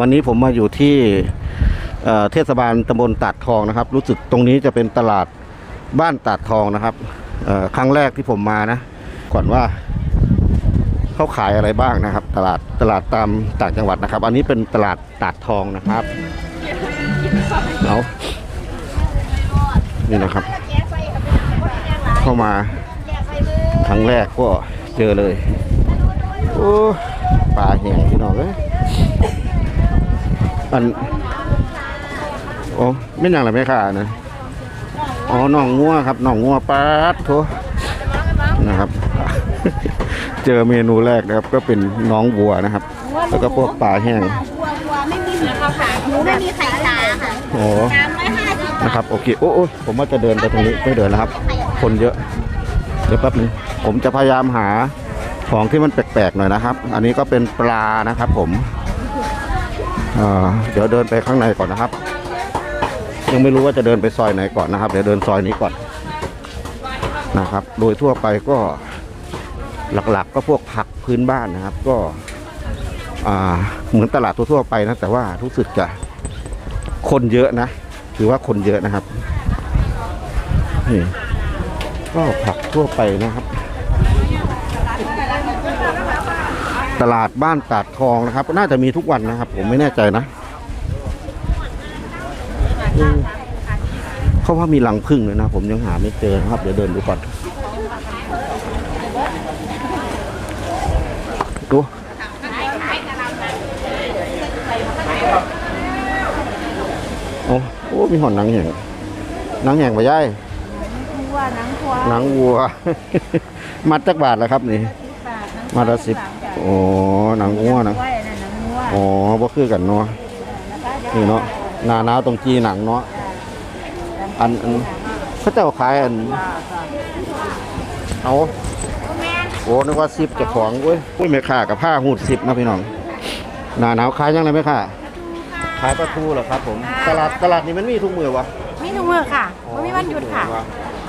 วันนี้ผมมาอยู่ที่เทศบาลตำบลตาดทองนะครับ รู้สึกตรงนี้จะเป็นตลาดบ้านตาดทองนะครับครั้งแรกที่ผมมานะ ก่อนว่าเขาขายอะไรบ้างนะครับ ตลาดตลาดตามต่างจังหวัดนะครับ อันนี้เป็นตลาดตาดทองนะครับเอานี่นะครับ เข้ามาครั้งแรกก็เจอเลย โอ้ปลาแห้งพี่น้องเอ้ย อันโอ้ไม่นอย่างไรไม่ค่ะนะอ๋อหนองงัวครับหนองงัวปลาดโถนะครับ เจอเมนูแรกนะครับ ก็เป็นน้องวัวนะครับ แล้วก็พวกปลาแห้งวัววัวไม่มีหมูข้าวขาหมูไม่มีไข่ตาค่ะโอ้สามร้อยห้าสิบนะครับโอเคโอ้โอ้ผมว่าจะเดินไปตรงนี้ไม่เดินแล้วครับ คนเยอะเดี๋ยวแป๊บนึงผมจะพยายามหาของที่มันแปลกๆหน่อยนะครับ อันนี้ก็เป็นปลานะครับผม เดี๋ยวเดินไปข้างในก่อนนะครับ ยังไม่รู้ว่าจะเดินไปซอยไหนก่อนนะครับ เดี๋ยวเดินซอยนี้ก่อนนะครับ โดยทั่วไปก็หลักๆ ก็พวกผักพื้นบ้านนะครับ ก็เหมือนตลาดทั่วๆไปนะแต่ว่ารู้สึกจะคนเยอะนะถือว่าคนเยอะนะครับนี่ก็ผักทั่วไปนะครับ ตลาดบ้านตาดทองนะครับ น่าจะมีทุกวันนะครับ ผมไม่แน่ใจนะอืมเขาว่ามีหลังพึ่งเลยนะ ผมยังหาไม่เจอนะครับ เดี๋ยวเดินดูก่อนดูโอ้โอ้มีหอนหนังแห่งหนังแห่งไปย่ายวัวนังควายหนังวัว มัดจักบาทแล้วครับนี่ มาละสิบ โอ้หนังวัวนะวัวนั่นนังวัวอ๋อบ่คือกันเนาะนี่เนาะหนาหนาวตรงจีหนังเนาะอันอันเขาเจ้าขายอันเอาโอ้นึกว่าสิบเจะของเว้ยอุ้ยแม่ค้ากับผ้าหูดสิบนะพี่น้องหนาหนาวขายยังไงไหมค่ะขายปลาทูเหรอครับผม ตลาดตลาดนี้มันมีทุกมือวะมีทุกมือค่ะไม่มีวันหยุดค่ะ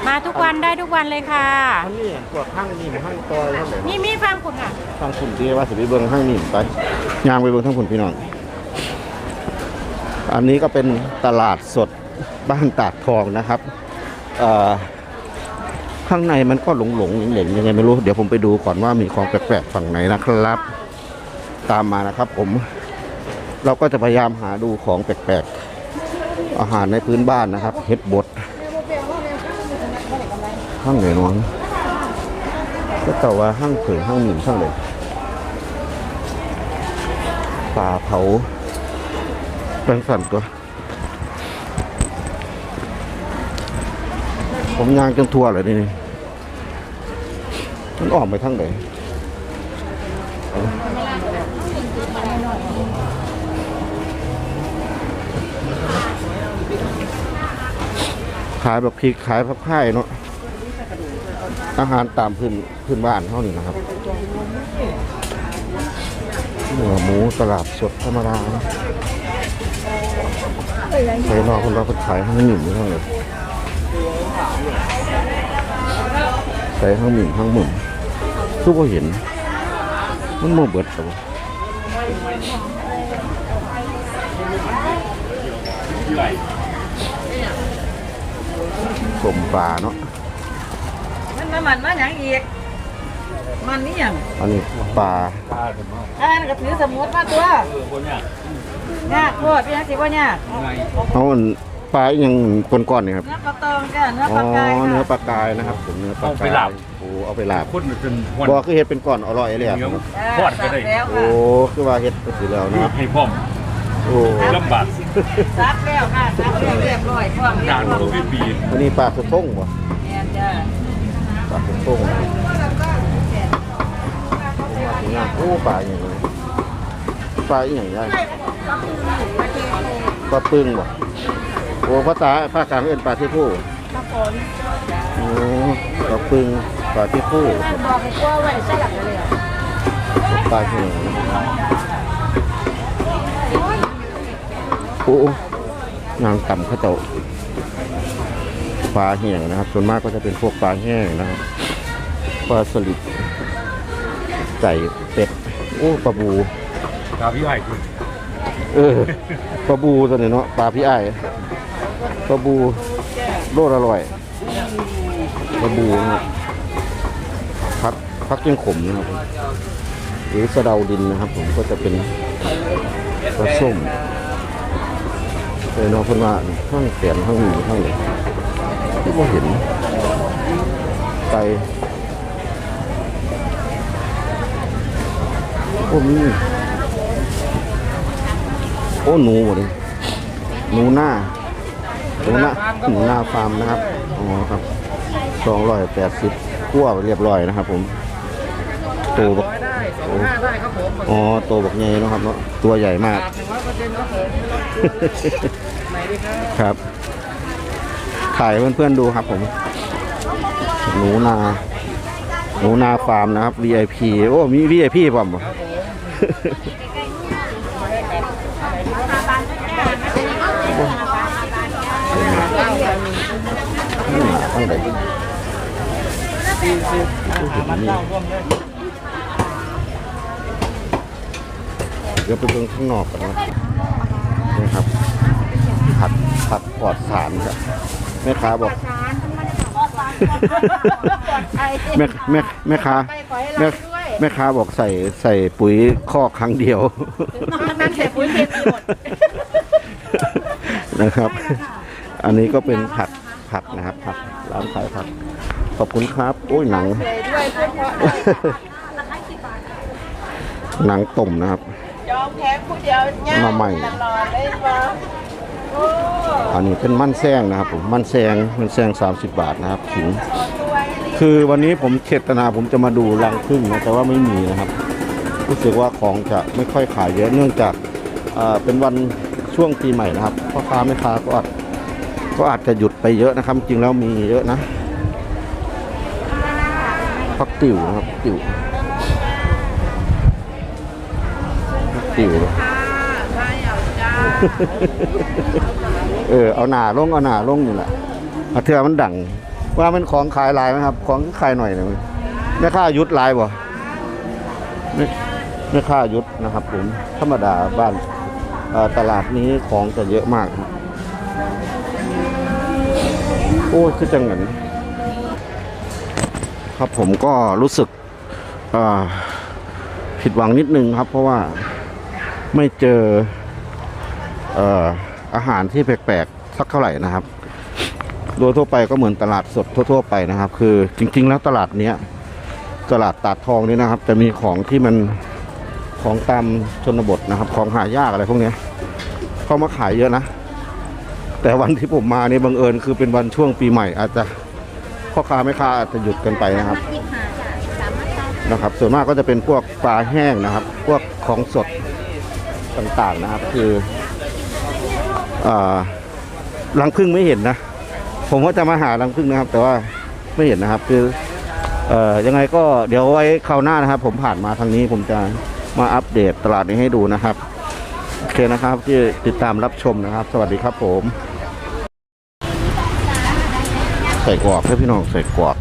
มาทุกวันได้ทุกวันเลยค่ะมันนี่พวกห้างนี่ห้างตอยทั้งหมดมีมีฟังคุณค่ะทางคุณที่ว่าสิไปเบิ่งห้างนี่ไปย่างไปเบิ่งทั้งคุณพี่น้องอันนี้ก็เป็นตลาดสดบ้านตาดทองนะครับเอ่อข้างในมันก็หลงหลงๆเหลงๆยังไงไม่รู้ เดี๋ยวผมไปดูก่อนว่ามีของแปลกๆฝั่งไหนนะครับ ตามมานะครับ ผม เราก็จะพยายามหาดูของแปลกๆอาหารในพื้นบ้านนะครับเห็ดบด ห้างไหนน้องก็แต่ว่าห้างเผยห้างหมิ่นห้างเลยปลาเผาเป็นสั่นตัวผมยางจนทั่วเลยนี่มันออกไปทางไหนขายแบบพริกขายผักไผ่เนาะ อาหารตามพื้นพื้นบ้านเท่านี้นะครับเนื้อหมูตลาดสดธรรมดาใช้นอกคนเราก็ขายห้างหมิ่นอยู่เท่าไหร่ใช้ห้างหมิ่นห้างหมุนทุกคนเห็น มันโมเบิดแต่ว่าสมปลาเนาะ มันมามันมาอย่างอีกมันนี่อย่างอันนี้ปลาอ่านก็ถือสมุดมาตัวยากโคตรพี่นักสิว่ายากเอาอันปลาอหยังก้อนๆเนี่ยครับเนื้อปลาตองจ้ะเนื้ออ๋ปอลากายเนื้อปค่ะลากายนะครับผมเนื้อปลากายเอาไปลาบโอ้เอาไปลาบคนเป็นวันบอกคือเฮ็ดเป็นก้อนอร่อยเลยอะเหนียวจ้ะทอดก็ได้แล้วโอ้ค่ะคือว่าเฮ็ดไปสิแล้วลูเนาะกให้พร้อมโอ้ลำบากซักแล้วค่ะซักแล้วเรียบร้อยพร้อมเรียกาบรร้อยตัวปีปีอันนี้ปลาสะท้งบ่แม่นจ้ะ ปลาสะท้งนะโอ้ปลาอย่างนี้ปลาอย่างไรปลาปึ้งบ่โอ้ภาษาภาคกลางเอิ้นปลาที่ผู้โอ้ปลาปึ้งปลาที่ผู้บอกให้กลัวไว้ใส่หลังเลยอะปลาที่ไหนโอ้นางต่ำข้าเจ้า ปลาแห้งนะครับ ส่วนมากก็จะเป็นพวกปลาแห้งนะครับปลาสลิดไก่เป็ดโอ้ปลาบูตาพี่ใหญ่คุณปเออปลาบูตัวนี้เนาะปลาพี่ไอ้ายปลาบูโลดอร่อยปลาบูนะครับพักพักเกี้ยงขมนะครับผมหรือสะเดาดินนะครับ ผมก็จะเป็นปลาส้มเลยเนาะเพิ่นว่าข้างเสียนข้างหมีข้างเลย ที่ผมเห็นไก่โอ้มีโอ้หนูหมดเลยหนูหน้าหนูหน้าหนูหน้าฟาร์มนะครับอ๋อครับสองร้อยแปดสิบคั่วเรียบร้อยนะครับ ผมโตบักโอ้อ๋อโตบักใหญ่นะครับเนาะตัวใหญ่มากครับ ถ่ายเพื่อนๆดูครับ ผม หนูนา หนูนาฟาร์มนะครับ VIP โอ้ มี VIP ป่ะบ่อืมตั้งแต่เดี๋ยวไปเบิ่งข้างนอกกันนะนี่ครับผักผักปลอดสารครับ แม่ค้าบอกแม่แม่แม่ค้าแม่แม่ค้าบอกใส่ใส่ปุ๋ยคอกครั้งเดียวนั้นเสียปุ๋ยเคมีหมด นะครับ อันนี้ก็เป็นผักผักนะครับผักร้านขายผัก ขอบคุณครับ โอ้ยหนังหนังต้มนะครับ ยอมแพ้ผู้เดียวย่างมาใหม่ตลอดเลยว่าโอันนี้เป็นมันแซงนะครับผมมันแซงมันแซง30 บาทนะครับถึงคือวันนี้ผมเจตนาผมจะมาดูรังพึ่งนะแต่ว่าไม่มีนะครับ รู้สึกว่าของจะไม่ค่อยขายเยอะเนื่องจากอ่าเป็นวันช่วงปีใหม่นะครับพ่อค้าแม่ค้าก็อาจก็อาจจะหยุดไปเยอะนะครับ จริงแล้วมีเยอะนะพักติ๋วนะครับติ๋วพักติ๋ว เออเอาหนาลงเอาหนาลงอยู่แหละเอาเทือมันดังว่ามันของขายหลายไหมครับ ของขายหน่อยหนึงแม่ค่ายุดหลายบ่ไม่ไม่ค่ายุดนะครับผมธรรมดาบ้านตลาดนี้ของจะเยอะมาก โอ้ยคือจังเหมือนครับผมก็รู้สึกผิดหวังนิดนึงครับ เพราะว่าไม่เจอ อาหารที่แปลกๆสักเท่าไหร่นะครับ โดยทั่วไปก็เหมือนตลาดสดทั่ว ๆ ไปนะครับ คือจริง ๆ แล้วตลาดเนี้ยตลาดตาดทองนี่นะครับ จะมีของที่มันของตามชนบทนะครับ ของหายากอะไรพวกเนี้ยเขามาขายเยอะนะ แต่วันที่ผมมานี่บังเอิญคือเป็นวันช่วงปีใหม่ อาจจะพ่อค้าแม่ค้าอาจจะหยุดกันไปนะครับนะครับ ส่วนมากก็จะเป็นพวกปลาแห้งนะครับ พวกของสดต่างๆนะครับ คือ รังพึ่งไม่เห็นนะ ผมว่าจะมาหารังพึ่งนะครับ แต่ว่าไม่เห็นนะครับ คือเอ่อยังไงก็เดี๋ยวไว้คราวหน้านะครับ ผมผ่านมาทางนี้ผมจะมาอัปเดตตลาดนี้ให้ดูนะครับโอเคนะครับที่ติดตามรับชมนะครับ สวัสดีครับผม ใส่กรอกให้พี่น้องใส่กรอก